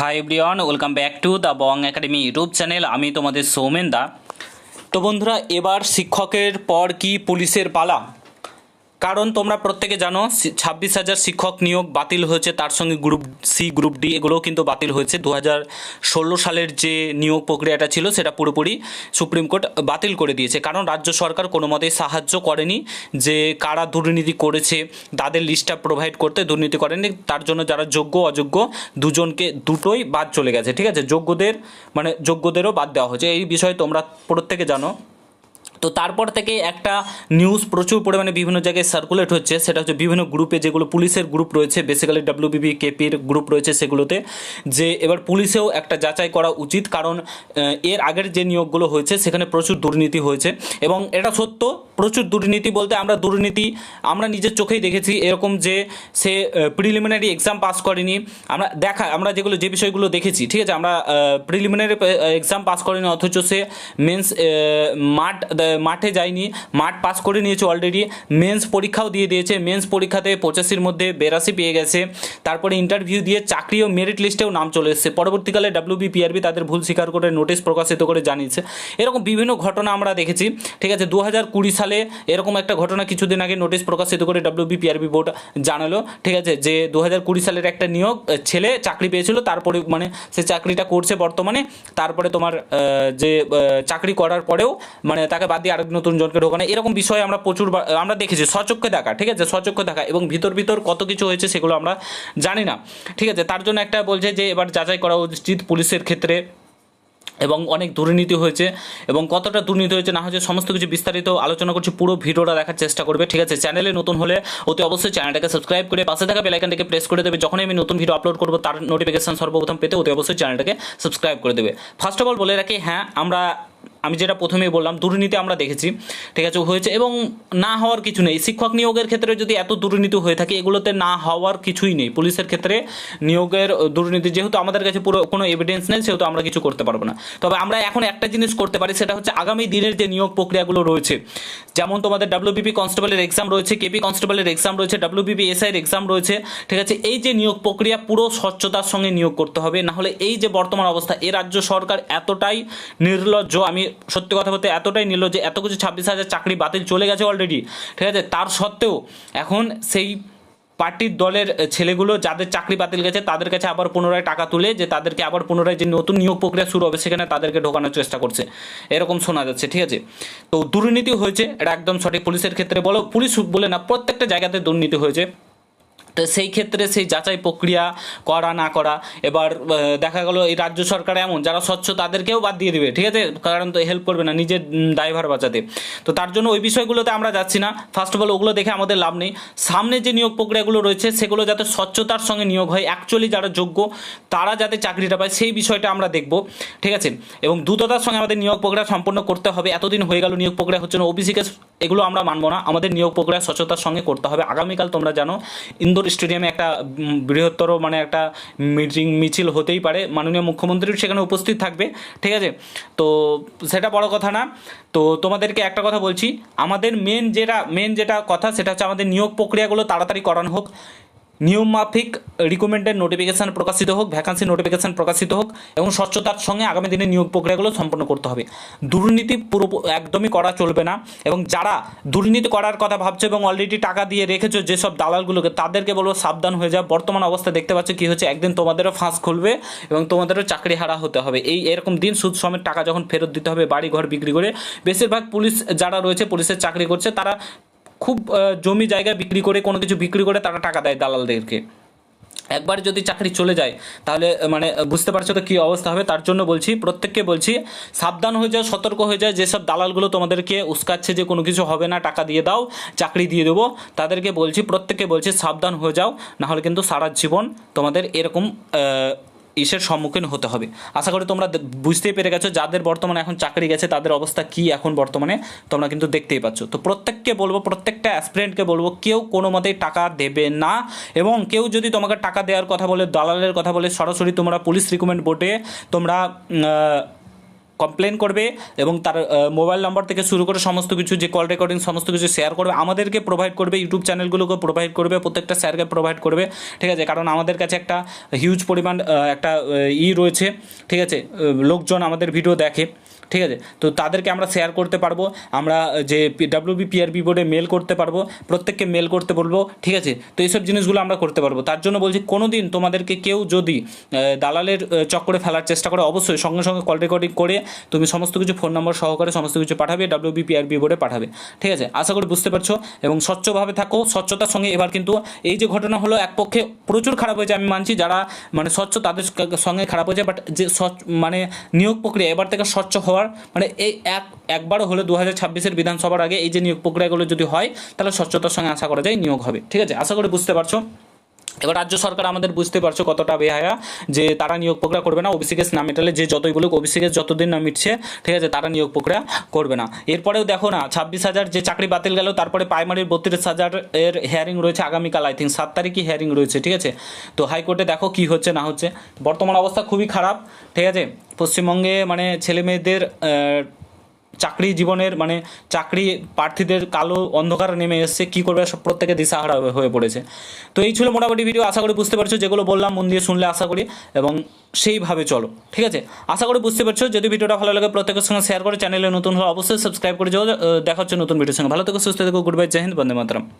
Hi everyone welcome back to the Bong academy YouTube channel আমি তোমাদের সৌমেন দা। তো বন্ধুরা, এবার শিক্ষকের পর কি পুলিশের পালা? কারণ তোমরা প্রত্যেকে জানো ছাব্বিশ হাজার শিক্ষক নিয়োগ বাতিল হয়েছে, তার সঙ্গে গ্রুপ সি গ্রুপ ডি এগুলোও কিন্তু বাতিল হয়েছে। দু ষোলো সালের যে নিয়োগ প্রক্রিয়াটা ছিল, সেটা পুরোপুরি সুপ্রিম কোর্ট বাতিল করে দিয়েছে। কারণ রাজ্য সরকার কোনো মতেই সাহায্য করেনি যে কারা দুর্নীতি করেছে, তাদের লিস্টটা প্রোভাইড করতে দুর্নীতি করেনি। তার জন্য যারা যোগ্য, অযোগ্য, দুজনকে দুটোই বাদ চলে গেছে, ঠিক আছে? যোগ্যদের মানে যোগ্যদেরও বাদ দেওয়া হয়েছে। এই বিষয়ে তোমরা প্রত্যেকে জানো। তো তারপর থেকে একটা নিউজ প্রচুর পরিমাণে বিভিন্ন জায়গায় সার্কুলেট হচ্ছে। সেটা হচ্ছে বিভিন্ন গ্রুপে যেগুলো পুলিশের গ্রুপ রয়েছে বেসিক্যালি ডাব্লিউবিবি কেপির গ্রুপ রয়েছে সেগুলোতে, যে এবার পুলিশেও একটা যাচাই করা উচিত। কারণ এর আগের যে নিয়োগগুলো হয়েছে, সেখানে প্রচুর দুর্নীতি হয়েছে। এবং এটা সত্য, প্রচুর দুর্নীতি বলতে আমরা দুর্নীতি আমরা নিজের চোখেই দেখেছি। এরকম যে সে প্রিলিমিনারি এক্সাম পাস করেনি। আমরা দেখা, আমরা যেগুলো, যে বিষয়গুলো দেখেছি, ঠিক আছে? আমরা প্রিলিমিনারি এক্সাম পাস করিনি, অথচ সে মেন্স মাঠ মাঠে যায়নি, মাঠ পাস করে নিয়েছে অলরেডি মেন্স পরীক্ষাও দিয়ে দিয়েছে মেন্স পরীক্ষাতে পঁচাশির মধ্যে বেরাশি পেয়ে গেছে। তারপরে ইন্টারভিউ দিয়ে চাকরি ও মেরিট লিস্টেও নাম চলে এসেছে। পরবর্তীকালে ডাব্লিউবি পিআরবি তাদের ভুল স্বীকার করে নোটিশ প্রকাশিত করে জানিয়েছে। এরকম বিভিন্ন ঘটনা আমরা দেখেছি, ঠিক আছে? দু হাজার কুড়ি সালে এরকম একটা ঘটনা কিছুদিন আগে নোটিশ প্রকাশিত করে ডাব্লিউবি পিআরবি বোর্ড জানালো, ঠিক আছে? যে দু হাজার কুড়ি সালের একটা নিয়োগ ছেলে চাকরি পেয়েছিল, তারপরে মানে সে চাকরিটা করছে বর্তমানে। তারপরে তোমার যে চাকরি করার পরেও মানে তাকে বাদ দিয়ে আরেক নতুন জনকে ঢোকানো, এরকম বিষয় আমরা প্রচুর আমরা দেখেছি। সচক্ষে দেখা, ঠিক আছে? সচক্ষে দেখা এবং ভিতর ভিতর কত কিছু হয়েছে সেগুলো আমরা জানি না, ঠিক আছে? তার জন্য একটা বলছে যে, এবার যাচাই করা উচিত পুলিশের ক্ষেত্রে এবং অনেক দুর্নীতি হয়েছে এবং কতটা দুর্নীতি হয়েছে, না হয়েছে, সমস্ত কিছু বিস্তারিত আলোচনা করছি, পুরো ভিডিওটা দেখার চেষ্টা করবে, ঠিক আছে? চ্যানেলে নতুন হলে অতি অবশ্যই চ্যানেলটাকে সাবস্ক্রাইব করে পাশে থাকা বেলাইকানটাকে প্রেস করে দেবে। যখনই আমি নতুন ভিডিও আপলোড করব, তার নোটিফিকেশন সর্বপ্রথম পেতে অতি অবশ্যই চ্যানেলটাকে সাবস্ক্রাইব করে দেবে। ফার্স্ট অফ অল বলে রাখি হ্যাঁ আমরা আমি যেটা প্রথমেই বললাম, দুর্নীতি আমরা দেখেছি, ঠিক আছে, হয়েছে এবং না হওয়ার কিছু নেই। শিক্ষক নিয়োগের ক্ষেত্রে যদি এত দুর্নীতি হয়ে থাকে, এগুলোতে না হওয়ার কিছুই নেই। পুলিশের ক্ষেত্রে নিয়োগের দুর্নীতি যেহেতু আমাদের কাছে পুরো কোনো এভিডেন্স নেই, সেহেতু আমরা কিছু করতে পারব না। তবে আমরা এখন একটা জিনিস করতে পারি, সেটা হচ্ছে আগামী দিনের যে নিয়োগ প্রক্রিয়াগুলো রয়েছে, যেমন তোমাদের ডাব্লিউবিপি কনস্টেবলের এক্সাম রয়েছে কেপি কনস্টেবলের এক্সাম রয়েছে ডাব্লিউবিপি এসআইয়ের এক্সাম রয়েছে, ঠিক আছে, এই যে নিয়োগ প্রক্রিয়া পুরো স্বচ্ছতার সঙ্গে নিয়োগ করতে হবে, না হলে এই যে বর্তমান অবস্থা, এ রাজ্য সরকার এতটাই নির্লজ্জ, আমি সত্যি কথা বলতে এতটাই নিল যে এত কিছু ছাব্বিশ হাজার চাকরি বাতিল চলে গেছে অলরেডি ঠিক আছে? তার সত্ত্বেও এখন সেই পার্টির দলের ছেলেগুলো যাদের চাকরি বাতিল গেছে, তাদের কাছে আবার পুনরায় টাকা তুলে যে তাদেরকে আবার পুনরায় যে নতুন নিয়োগ প্রক্রিয়া শুরু হবে, সেখানে তাদেরকে ঢোকানোর চেষ্টা করছে। এরকম শোনা যাচ্ছে, ঠিক আছে? তো দুর্নীতি হয়েছে, এটা একদম সঠিক। পুলিশের ক্ষেত্রে বলো, পুলিশ বলে না, প্রত্যেকটা জায়গাতে দুর্নীতি হয়েছে। সেই ক্ষেত্রে সেই যাচাই প্রক্রিয়া করা, না করা, এবার দেখা গেলো এই রাজ্য সরকার এমন, যারা স্বচ্ছ তাদেরকেও বাদ দিয়ে দিবে, ঠিক আছে? কারণ তো হেল্প করবে না নিজের ড্রাইভার বাঁচাতে। তো তার জন্য ওই বিষয়গুলোতে আমরা যাচ্ছি না। ফার্স্ট অফ অল ওগুলো দেখে আমাদের লাভ নেই। সামনে যে নিয়োগ প্রক্রিয়াগুলো রয়েছে, সেগুলো যাতে স্বচ্ছতার সঙ্গে নিয়োগ হয় অ্যাকচুয়ালি যারা যোগ্য, তারা যাতে চাকরিটা পায়, সেই বিষয়টা আমরা দেখব, ঠিক আছে? এবং দ্রুততার সঙ্গে আমাদের নিয়োগ প্রক্রিয়া সম্পন্ন করতে হবে। এতদিন হয়ে গেল নিয়োগ প্রক্রিয়া হচ্ছে না ওবিসি কেস এগুলো আমরা মানবো না। আমাদের নিয়োগ প্রক্রিয়া স্বচ্ছতার সঙ্গে করতে হবে। আগামীকাল তোমরা জানো, ইন্দোর স্টেডিয়ামে একটা বৃহত্তর মানে একটা মিটিং, মিছিল হতেই পারে। মাননীয় মুখ্যমন্ত্রী সেখানে উপস্থিত থাকবে, ঠিক আছে? তো সেটা বড় কথা না। তো তোমাদেরকে একটা কথা বলছি, আমাদের মেন যেটা মেন যেটা কথা সেটা হচ্ছে আমাদের নিয়োগ প্রক্রিয়াগুলো তাড়াতাড়ি করানো হোক। নিয়ম মাফিক নোটিফিকেশান প্রকাশিত হোক, ভ্যাকান্সি নোটিফিকেশান প্রকাশিত হোক এবং স্বচ্ছতার সঙ্গে আগামী দিনে নিয়োগ প্রক্রিয়াগুলো সম্পন্ন করতে হবে। দুর্নীতি পুরো একদমই করা চলবে না এবং যারা দুর্নীতি করার কথা ভাবছ এবং অলরেডি টাকা দিয়ে রেখেছো যেসব দালালগুলোকে, তাদেরকে বলব সাবধান হয়ে যাও। বর্তমান অবস্থা দেখতে পাচ্ছ কি হচ্ছে, একদিন তোমাদেরও ফাঁস খুলবে এবং তোমাদেরও চাকরি হারা হতে হবে। এই এরকম দিন সুদ সমেত টাকা যখন ফেরত দিতে হবে বাড়ি ঘর বিক্রি করে, বেশিরভাগ পুলিশ যারা রয়েছে, পুলিশের চাকরি করছে, তারা খুব জমি জায়গা বিক্রি করে, কোনো কিছু বিক্রি করে তারা টাকা দেয় দালালদেরকে। একবার যদি চাকরি চলে যায়, তাহলে মানে বুঝতে পারছ তো কী অবস্থা হবে, তার জন্য বলছি, প্রত্যেককে বলছি, সাবধান হয়ে যাও, সতর্ক হয়ে যায় যেসব দালালগুলো তোমাদেরকে উস্কাচ্ছে যে কোনো কিছু হবে না, টাকা দিয়ে দাও, চাকরি দিয়ে দেবো, তাদেরকে বলছি, প্রত্যেককে বলছি, সাবধান হয়ে যাও, নাহলে কিন্তু সারা জীবন তোমাদের এরকম ইসের সম্মুখীন হতে হবে। আশা করি তোমরা বুঝতেই পেরে গেছো, যাদের বর্তমানে এখন চাকরি গেছে, তাদের অবস্থা কি এখন বর্তমানে, তোমরা কিন্তু দেখতেই পাচ্ছ। তো প্রত্যেককে বলব, প্রত্যেকটা অ্যাসপিরেন্টকে বলব, কেউ কোনো মতেই টাকা দেবে না এবং কেউ যদি তোমাকে টাকা দেওয়ার কথা বলে, দালালের কথা বলে, সরাসরি তোমরা পুলিশ রিকমেন্ড বোর্ডে তোমরা কমপ্লেন করবে এবং তার মোবাইল নাম্বার থেকে শুরু করে সমস্ত কিছু, যে কল রেকর্ডিং সমস্ত কিছু শেয়ার করবে, আমাদেরকে প্রোভাইড করবে ইউটিউব চ্যানেলগুলোকে প্রোভাইড করবে, প্রত্যেকটা স্যারকে প্রোভাইড করবে, ঠিক আছে? কারণ আমাদের কাছে একটা হিউজ পরিমাণ একটা ই রয়েছে, ঠিক আছে? লোকজন আমাদের ভিডিও দেখে। ঠিক আছে? তো তাদেরকে আমরা শেয়ার করতে পারব, আমরা যে ডাব্লিউবি পিআরবি বোর্ডে মেল করতে পারব, প্রত্যেককে মেল করতে বলব, ঠিক আছে? তো এইসব জিনিসগুলো আমরা করতে পারব। তার জন্য বলছি কোনো দিন তোমাদেরকে কেউ যদি দালালের চক্করে ফেলার চেষ্টা করে, অবশ্যই সঙ্গে সঙ্গে কল রেকর্ডিং করে তুমি সমস্ত কিছু ফোন নম্বর সহকারে সমস্ত কিছু পাঠাবে ডাব্লিউবি পিআরবি বোর্ডে পাঠাবে। ঠিক আছে? আশা করি বুঝতে পারছ? এবং স্বচ্ছভাবে থাকো, স্বচ্ছতার সঙ্গে এবার কিন্তু এই যে ঘটনা হলো, এক পক্ষে প্রচুর খারাপ হয়েছে আমি মানছি, যারা মানে স্বচ্ছ তাদের সঙ্গে খারাপ হয়েছে বাট যে স্বচ্ছ মানে নিয়োগ প্রক্রিয়া এবার থেকে স্বচ্ছ হওয়ার মানে এই এক, একবারও হলে দু হাজার ছাব্বিশের বিধানসভার আগে এই যে নিয়োগ প্রক্রিয়াগুলো যদি হয়, তাহলে স্বচ্ছতার সঙ্গে আশা করা যায় নিয়োগ হবে। ঠিক আছে? আশা করি বুঝতে পারছ? এবার রাজ্য সরকার আমাদের বুঝতে পারছ কতটা বেহায়া যে তারা নিয়োগ প্রক্রিয়া করবে না ওবিসি কেস না মেটালে যে যতই বলুক ওবিসি কেস যতদিন না মিটছে, ঠিক আছে, তারা নিয়োগ প্রক্রিয়া করবে না। এরপরেও দেখো না, ছাব্বিশ হাজার যে চাকরি বাতিল গেল, তারপরে প্রাইমারির বত্রিশ হাজার এর হেয়ারিং রয়েছে আগামীকাল আই থিঙ্ক সাত তারিখই হেয়ারিং রয়েছে, ঠিক আছে? তো হাইকোর্টে দেখো কি হচ্ছে, না হচ্ছে। বর্তমান অবস্থা খুবই খারাপ, ঠিক আছে? পশ্চিমবঙ্গে মানে ছেলে মেয়েদের চাকরি জীবনের মানে চাকরি প্রার্থীদের কালো অন্ধকার নেমে এসছে, কী করবে সব প্রত্যেকে দিশাহারা হয়ে- পড়েছে। তো এই ছিল মোটামুটি ভিডিও আশা করি বুঝতে পারছ, যেগুলো বললাম, মন দিয়ে শুনলে আশা করি, এবং সেইভাবে চলো, ঠিক আছে? আশা করি বুঝতে পারছ, যদি ভিডিওটা ভালো লাগে প্রত্যেকের সঙ্গে শেয়ার করে চ্যানেলে নতুন হলে অবশ্যই সাবস্ক্রাইব করে যাও, দেখা হচ্ছে নতুন ভিডিওর সঙ্গে। ভালো থেকে, সুস্থ থেকো গুড বাই জয় হিন্দ, বন্দে মাতরম।